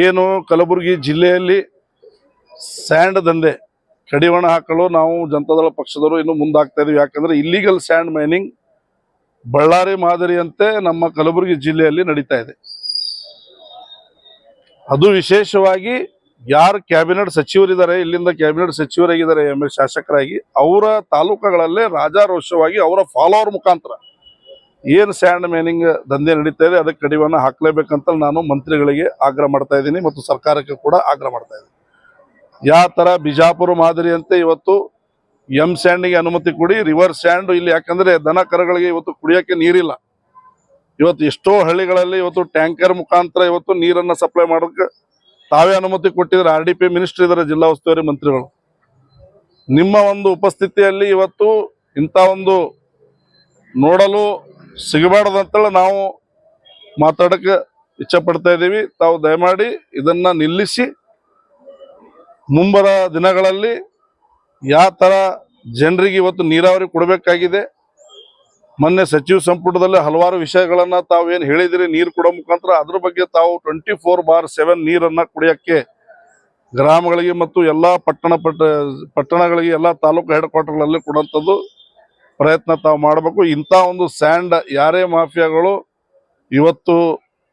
ಏನು ಕಲಬುರಗಿ ಜಿಲ್ಲೆಯಲ್ಲಿ ಸ್ಯಾಂಡ್ ದಂಧೆ, ಕಡಿವಾಣ ಹಾಕಲು ನಾವು ಜನತಾದಳ ಪಕ್ಷದವರು ಇನ್ನು ಮುಂದಾಗ್ತಾ ಇದೀವಿ. ಯಾಕಂದ್ರೆ ಇಲ್ಲಿಗಲ್ ಸ್ಯಾಂಡ್ ಮೈನಿಂಗ್ ಬಳ್ಳಾರಿ ಮಾದರಿಯಂತೆ ನಮ್ಮ ಕಲಬುರಗಿ ಜಿಲ್ಲೆಯಲ್ಲಿ ನಡೀತಾ ಇದೆ. ಅದು ವಿಶೇಷವಾಗಿ ಯಾರು ಕ್ಯಾಬಿನೆಟ್ ಸಚಿವರಿದ್ದಾರೆ, ಇಲ್ಲಿಂದ ಕ್ಯಾಬಿನೆಟ್ ಸಚಿವರಾಗಿದ್ದಾರೆ ಎಂ ಎಲ್ ಶಾಸಕರಾಗಿ, ಅವರ ತಾಲೂಕುಗಳಲ್ಲೇ ರಾಜಾರೋಷವಾಗಿ ಅವರ ಫಾಲೋವರ್ ಮುಖಾಂತರ ಏನು ಸ್ಯಾಂಡ್ ಮೈನಿಂಗ್ ದಂಧೆ ನಡೀತಾ ಇದೆ, ಅದಕ್ಕೆ ಕಡಿವಾಣ ಹಾಕಲೇಬೇಕಂತ ನಾನು ಮಂತ್ರಿಗಳಿಗೆ ಆಗ್ರಹ ಮಾಡ್ತಾ ಇದ್ದೀನಿ ಮತ್ತು ಸರ್ಕಾರಕ್ಕೆ ಕೂಡ ಆಗ್ರಹ ಮಾಡ್ತಾ ಇದ್ದೀನಿ. ಯಾವ ಥರ ಬಿಜಾಪುರ ಮಾದರಿಯಂತೆ ಇವತ್ತು ಎಂ ಸ್ಯಾಂಡಿಗೆ ಅನುಮತಿ ಕೊಡಿ ರಿವರ್ ಸ್ಯಾಂಡ್ ಇಲ್ಲಿ ಯಾಕಂದ್ರೆ ದನ ಕರುಗಳಿಗೆ ಇವತ್ತು ಕುಡಿಯೋಕೆ ನೀರಿಲ್ಲ. ಇವತ್ತು ಎಷ್ಟೋ ಹಳ್ಳಿಗಳಲ್ಲಿ ಇವತ್ತು ಟ್ಯಾಂಕರ್ ಮುಖಾಂತರ ಇವತ್ತು ನೀರನ್ನ ಸಪ್ಲೈ ಮಾಡೋಕೆ ತಾವೇ ಅನುಮತಿ ಕೊಟ್ಟಿದ್ದಾರೆ. ಆರ್ ಡಿ ಪಿ ಮಿನಿಸ್ಟ್ರಿ ಇದ್ದಾರೆ, ಜಿಲ್ಲಾ ಉಸ್ತುವಾರಿ ಮಂತ್ರಿಗಳು. ನಿಮ್ಮ ಒಂದು ಉಪಸ್ಥಿತಿಯಲ್ಲಿ ಇವತ್ತು ಇಂಥ ಒಂದು ನೋಡಲು ಸಿಗಬಾರ್ದಂತೇಳಿ ನಾವು ಮಾತಾಡಕ್ಕೆ ಇಚ್ಛೆ ಪಡ್ತಾ ಇದ್ದೀವಿ. ತಾವು ದಯಮಾಡಿ ಇದನ್ನ ನಿಲ್ಲಿಸಿ ಮುಂಬರ ದಿನಗಳಲ್ಲಿ ಯಾವ ತರ ಜನರಿಗೆ ಇವತ್ತು ನೀರಾವರಿ ಕೊಡಬೇಕಾಗಿದೆ, ಮೊನ್ನೆ ಸಚಿವ ಸಂಪುಟದಲ್ಲಿ ಹಲವಾರು ವಿಷಯಗಳನ್ನ ತಾವು ಏನು ಹೇಳಿದಿರಿ, ನೀರು ಕೊಡೋ ಮುಖಾಂತರ ಅದ್ರ ಬಗ್ಗೆ ತಾವು ಟ್ವೆಂಟಿ ಫೋರ್ ಬಾರ್ ಸೆವೆನ್ ನೀರನ್ನ ಕುಡಿಯಕ್ಕೆ ಗ್ರಾಮಗಳಿಗೆ ಮತ್ತು ಎಲ್ಲಾ ಪಟ್ಟಣ ಪಟ್ಟ ಪಟ್ಟಣಗಳಿಗೆ ಎಲ್ಲಾ ತಾಲೂಕು ಹೆಡ್ ಕ್ವಾರ್ಟರ್ಗಳಲ್ಲಿ ಕೊಡುವಂಥದ್ದು ಪ್ರಯತ್ನ ತಾವು ಮಾಡಬೇಕು. ಇಂಥ ಒಂದು ಸ್ಯಾಂಡ್ ಯಾರೇ ಮಾಫಿಯಾಗಳು ಇವತ್ತು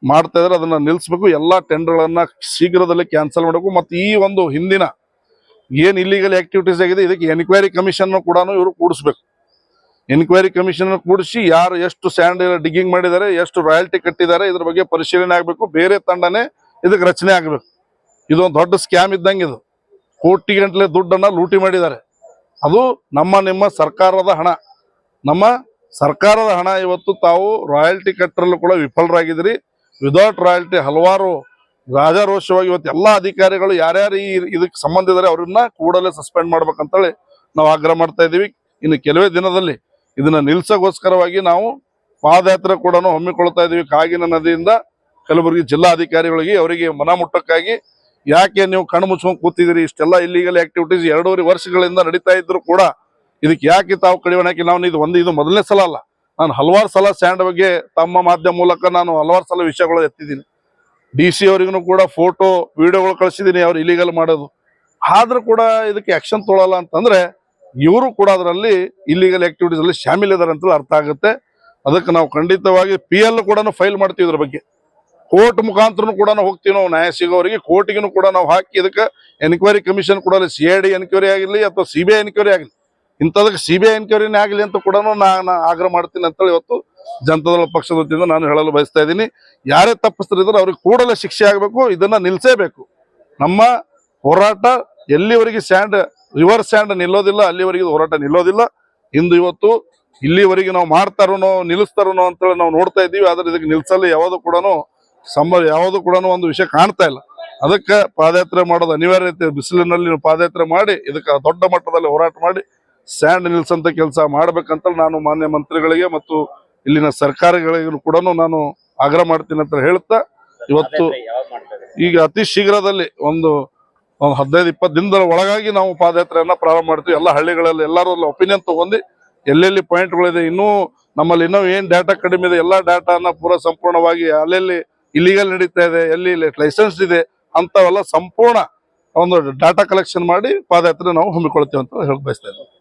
ಮಾಡ್ತಾ ಇದಾರೆ ಅದನ್ನ ನಿಲ್ಲಿಸ್ಬೇಕು ಎಲ್ಲ ಟೆಂಡರ್ಗಳನ್ನು ಶೀಘ್ರದಲ್ಲಿ ಕ್ಯಾನ್ಸಲ್ ಮಾಡಬೇಕು. ಮತ್ತು ಈ ಒಂದು ಹಿಂದಿನ ಏನ್ ಇಲ್ಲಿಗಲ್ ಆಕ್ಟಿವಿಟೀಸ್ ಆಗಿದೆ, ಇದಕ್ಕೆ ಎನ್ಕ್ವೈರಿ ಕಮಿಷನ್ ಕೂಡ ಇವರು ಕೂಡಿಸ್ಬೇಕು. ಎನ್ಕ್ವೈರಿ ಕಮಿಷನ್ ಕೂಡಿಸಿ ಯಾರು ಎಷ್ಟು ಸ್ಯಾಂಡ್ ಡಿಗ್ಗಿಂಗ್ ಮಾಡಿದ್ದಾರೆ, ಎಷ್ಟು ರಾಯಲ್ಟಿ ಕಟ್ಟಿದ್ದಾರೆ, ಇದ್ರ ಬಗ್ಗೆ ಪರಿಶೀಲನೆ ಆಗಬೇಕು. ಬೇರೆ ತಂಡನೇ ಇದಕ್ಕೆ ರಚನೆ ಆಗಬೇಕು. ಇದೊಂದು ದೊಡ್ಡ ಸ್ಕ್ಯಾಮ್ ಇದ್ದಂಗೆ ಇದು. ಕೋಟಿ ಗಂಟಲೆ ದುಡ್ಡನ್ನ ಲೂಟಿ ಮಾಡಿದ್ದಾರೆ. ಅದು ನಮ್ಮ ನಿಮ್ಮ ಸರ್ಕಾರದ ಹಣ. ನಮ್ಮ ಸರ್ಕಾರದ ಹಣ ಇವತ್ತು ತಾವು ರಾಯಲ್ಟಿ ಕಟ್ಟರಲ್ಲೂ ಕೂಡ ವಿಫಲರಾಗಿದ್ರಿ ವಿದೌಟ್ ರಾಯಲ್ಟಿ ಹಲವಾರು ರಾಜಾರೋಷವಾಗಿ ಇವತ್ತು ಎಲ್ಲಾ ಅಧಿಕಾರಿಗಳು ಯಾರ್ಯಾರು ಈ ಇದಕ್ಕೆ ಸಂಬಂಧ ಇದ್ದಾರೆ ಅವ್ರನ್ನ ಕೂಡಲೇ ಸಸ್ಪೆಂಡ್ ಮಾಡ್ಬೇಕಂತೇಳಿ ನಾವು ಆಗ್ರಹ ಮಾಡ್ತಾ ಇದ್ದೀವಿ. ಇನ್ನು ಕೆಲವೇ ದಿನದಲ್ಲಿ ಇದನ್ನ ನಿಲ್ಸಗೋಸ್ಕರವಾಗಿ ನಾವು ಪಾದಯಾತ್ರೆ ಕೂಡ ಹಮ್ಮಿಕೊಳ್ತಾ ಇದ್ದೀವಿ. ಕಾಗಿನ ನದಿಯಿಂದ ಕಲಬುರಗಿ ಜಿಲ್ಲಾಧಿಕಾರಿಗಳಿಗೆ ಅವರಿಗೆ ಮನಮುಟ್ಟಕ್ಕಾಗಿ ಯಾಕೆ ನೀವು ಕಣ್ಣು ಮುಚ್ಕೊಂಡು ಕೂತಿದ್ದೀರಿ? ಇಷ್ಟೆಲ್ಲ ಇಲ್ಲಿಗಲ್ ಆಕ್ಟಿವಿಟೀಸ್ ಎರಡೂವರೆ ವರ್ಷಗಳಿಂದ ನಡೀತಾ ಇದ್ರು ಕೂಡ ಇದಕ್ಕೆ ಯಾಕೆ ತಾವು ಕಡಿವಾಣ ಹಾಕಿ ನಾವು ಇದು ಒಂದು ಇದು ಮೊದಲನೇ ಸಲ ಅಲ್ಲ. ನಾನು ಹಲವಾರು ಸಲ ಸ್ಯಾಂಡ್ ಬಗ್ಗೆ ತಮ್ಮ ಮಾಧ್ಯಮ ಮೂಲಕ ನಾನು ಹಲವಾರು ಸಲ ವಿಷಯಗಳು ಎತ್ತಿದ್ದೀನಿ. ಡಿ ಸಿ ಅವರಿಗೂ ಕೂಡ ಫೋಟೋ ವಿಡಿಯೋಗಳು ಕಳಿಸಿದ್ದೀನಿ ಅವ್ರು ಇಲಿಗಲ್ ಮಾಡೋದು. ಆದ್ರೂ ಕೂಡ ಇದಕ್ಕೆ ಆಕ್ಷನ್ ತೊಗೊಳಲ್ಲ ಅಂತಂದ್ರೆ ಇವರು ಕೂಡ ಅದರಲ್ಲಿ ಇಲ್ಲಿಗಲ್ ಆಕ್ಟಿವಿಟೀಸ್ ಅಲ್ಲಿ ಶಾಮಿಲ್ ಇದಾರೆ ಅಂತ ಅರ್ಥ ಆಗುತ್ತೆ. ಅದಕ್ಕೆ ನಾವು ಖಂಡಿತವಾಗಿ ಪಿ ಎಲ್ ಕೂಡ ಫೈಲ್ ಮಾಡ್ತೀವಿ ಇದ್ರ ಬಗ್ಗೆ. ಕೋರ್ಟ್ ಮುಖಾಂತರ ಕೂಡ ಹೋಗ್ತೀವಿ ನಾವು ನ್ಯಾಯ ಸಿಗೋವರಿಗೆ ಕೋರ್ಟಿಗೂ ಕೂಡ ನಾವು ಹಾಕಿ ಇದಕ್ಕೆ ಎನ್ಕ್ವೈರಿ ಕಮಿಷನ್ ಕೂಡ ಸಿ ಐ ಡಿ ಎನ್ಕ್ವೈರಿ ಆಗಿರಲಿ ಅಥವಾ ಸಿ ಬಿ ಎನ್ಕ್ವೈರಿ ಆಗಲಿ ಇಂಥದಕ್ಕೆ ಸಿ ಬಿ ಐ ಎನ್ಕ್ವೈರಿನೇ ಆಗಲಿ ಅಂತ ಕೂಡ ನಾನು ಆಗ್ರಹ ಮಾಡ್ತೀನಿ ಅಂತೇಳಿ ಇವತ್ತು ಜನತಾದಳ ಪಕ್ಷದ ವತಿಯಿಂದ ನಾನು ಹೇಳಲು ಬಯಸ್ತಾ ಇದ್ದೀನಿ. ಯಾರೇ ತಪ್ಪಿಸ್ತಿದ್ರು ಅವ್ರಿಗೆ ಕೂಡಲೇ ಶಿಕ್ಷೆ ಆಗಬೇಕು, ಇದನ್ನ ನಿಲ್ಲಿಸೇಬೇಕು ನಮ್ಮ ಹೋರಾಟ ಎಲ್ಲಿವರೆಗೆ ಸ್ಯಾಂಡ್, ರಿವರ್ ಸ್ಯಾಂಡ್ ನಿಲ್ಲೋದಿಲ್ಲ, ಅಲ್ಲಿವರೆಗೆ ಹೋರಾಟ ನಿಲ್ಲೋದಿಲ್ಲ. ಇಂದು ಇವತ್ತು ಇಲ್ಲಿವರೆಗೆ ನಾವು ಮಾಡ್ತಾರೋನೋ, ನಿಲ್ಲಿಸ್ತಾರೋನೋ ಅಂತೇಳಿ ನಾವು ನೋಡ್ತಾ ಇದ್ದೀವಿ. ಆದ್ರೆ ಇದಕ್ಕೆ ನಿಲ್ಸಲು ಯಾವುದು ಕೂಡ ಸಂಬ, ಯಾವುದು ಕೂಡ ಒಂದು ವಿಷಯ ಕಾಣ್ತಾ ಇಲ್ಲ. ಅದಕ್ಕೆ ಪಾದಯಾತ್ರೆ ಮಾಡೋದು ಅನಿವಾರ್ಯತೆ. ಬಿಸಿಲಿನಲ್ಲಿ ಪಾದಯಾತ್ರೆ ಮಾಡಿ, ಇದಕ್ಕೆ ದೊಡ್ಡ ಮಟ್ಟದಲ್ಲಿ ಹೋರಾಟ ಮಾಡಿ ಸ್ಯಾಂಡ್ ನಿಲ್ಸಂತ ಕೆಲಸ ಮಾಡ್ಬೇಕಂತ ನಾನು ಮಾನ್ಯ ಮಂತ್ರಿಗಳಿಗೆ ಮತ್ತು ಇಲ್ಲಿನ ಸರ್ಕಾರಗಳಿಗೂ ಕೂಡ ನಾನು ಆಗ್ರಹ ಮಾಡ್ತೀನಿ ಅಂತ ಹೇಳ್ತಾ ಇವತ್ತು ಈಗ ಅತಿ ಶೀಘ್ರದಲ್ಲಿ ಒಂದು ಒಂದು ಹದಿನೈದು ಇಪ್ಪತ್ತು ದಿನದ ಒಳಗಾಗಿ ನಾವು ಪಾದಯಾತ್ರೆಯನ್ನ ಪ್ರಾರಂಭ ಮಾಡ್ತೀವಿ. ಎಲ್ಲ ಹಳ್ಳಿಗಳಲ್ಲಿ ಎಲ್ಲರೂ ಒಪಿನಿಯನ್ ತಗೊಂಡು ಎಲ್ಲೆಲ್ಲಿ ಪಾಯಿಂಟ್ಗಳಿದೆ ಇನ್ನೂ ನಮ್ಮಲ್ಲಿ ಇನ್ನೂ ಏನ್ ಡಾಟಾ ಕಡಿಮೆ ಇದೆ ಎಲ್ಲ ಡಾಟಾನ ಪೂರ ಸಂಪೂರ್ಣವಾಗಿ ಅಲ್ಲೆಲ್ಲಿ ಇಲಿಗಲ್ ನಡೀತಾ ಇದೆ ಎಲ್ಲಿ ಲೈಸೆನ್ಸ್ ಇದೆ ಅಂತವೆಲ್ಲ ಸಂಪೂರ್ಣ ಒಂದು ಡಾಟಾ ಕಲೆಕ್ಷನ್ ಮಾಡಿ ಪಾದಯಾತ್ರೆ ನಾವು ಹಮ್ಮಿಕೊಳ್ತೀವಿ ಅಂತ ಹೇಳಿ ಬಯಸ್ತಾ ಇದ್ದೀವಿ